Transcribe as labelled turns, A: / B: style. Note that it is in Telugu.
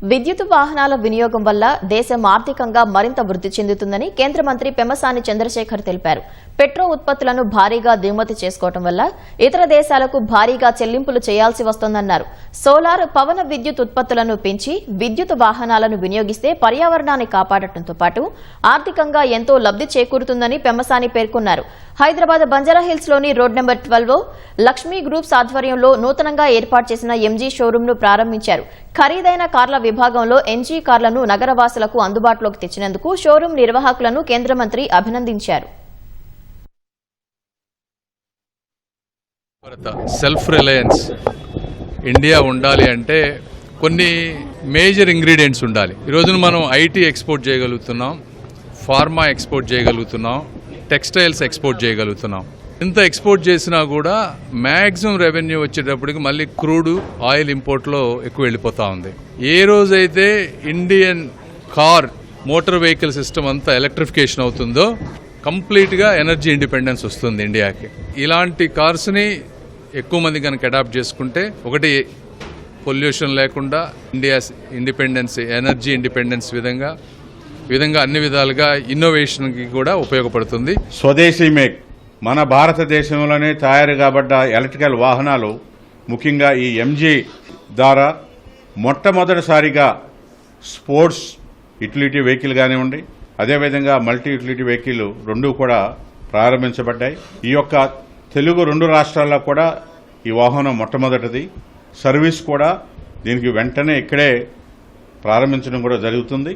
A: విద్యుత్ వాహనాల వినియోగం వల్ల దేశం ఆర్థికంగా మరింత వృద్ధి చెందుతుందని కేంద్ర మంత్రి పెమ్మసాని చంద్రశేఖర్ తెలిపారు. పెట్రో ఉత్పత్తులను భారీగా దిగుమతి చేసుకోవడం వల్ల ఇతర దేశాలకు భారీగా చెల్లింపులు చేయాల్సి వస్తోందన్నారు. సోలార్ పవన విద్యుత్ ఉత్పత్తులను పెంచి విద్యుత్ వాహనాలను వినియోగిస్తే పర్యావరణాన్ని కాపాడటంతో పాటు ఆర్థికంగా ఎంతో లబ్ధి చేకూరుతుందని పెమ్మసాని పేర్కొన్నారు. Hyderabad బంజారాహిల్స్లోని road number twelve Lakshmi groups ఆధ్వర్యంలో నూతనంగా ఏర్పాటు చేసిన ఎంజీ షోరూంను ప్రారంభించారు. ఖరీదైన కార్ల విభాగంలో ఎంజీ కార్లను నగరవాసులకు అందుబాటులోకి తెచ్చినందుకు షోరూం నిర్వాహకులను కేంద్ర మంత్రి అభినందించారు.
B: సెల్ఫ్ రిలయన్స్ ఇండియా ఉండాలి అంటే కొన్ని మేజర్ ఇంగ్రీడియంట్స్ ఉండాలి. ఈ రోజున మనం ఐటీ ఎక్స్పోర్ట్ చేయగలుగుతున్నాం ఫార్మా ఎక్స్పోర్ట్ చేయగలుగుతున్నాం టెక్స్టైల్స్ ఎక్స్పోర్ట్ చేయగలుగుతున్నాం. ఇంత ఎక్స్పోర్ట్ చేసినా కూడా మ్యాక్సిమం రెవెన్యూ వచ్చేటప్పటికి మళ్ళీ క్రూడ్ ఆయిల్ ఇంపోర్ట్లో ఎక్కువ వెళ్ళిపోతూ ఉంది. ఏ రోజైతే Indian car motor vehicle system అంతా ఎలక్ట్రిఫికేషన్ అవుతుందో కంప్లీట్గా ఎనర్జీ ఇండిపెండెన్స్ వస్తుంది ఇండియాకి ఇలాంటి కార్స్ని ఎక్కువ మంది కనుక అడాప్ట్ చేసుకుంటే ఒకటి పొల్యూషన్ లేకుండా ఇండియా ఇండిపెండెన్స్ ఎనర్జీ ఇండిపెండెన్స్ విధంగా విధంగా అన్ని విధాలుగా ఇన్నోవేషన్కి కూడా ఉపయోగపడుతుంది.
C: స్వదేశీ మేక్. మన భారతదేశంలోనే తయారు కాబడ్డ ఎలక్ట్రికల్ వాహనాలు ముఖ్యంగా ఈ ఎంజీ ద్వారా మొట్టమొదటిసారిగా స్పోర్ట్స్ యుటిలిటీ వెహికల్ కానివ్వండి అదేవిధంగా మల్టీ యుటిలిటీ వెహికల్ రెండు కూడా ప్రారంభించబడ్డాయి. ఈ యొక్క తెలుగు రెండు రాష్ట్రాల్లో కూడా ఈ వాహనం మొట్టమొదటిది. సర్వీస్ కూడా దీనికి వెంటనే ఇక్కడే ప్రారంభించడం కూడా జరుగుతుంది.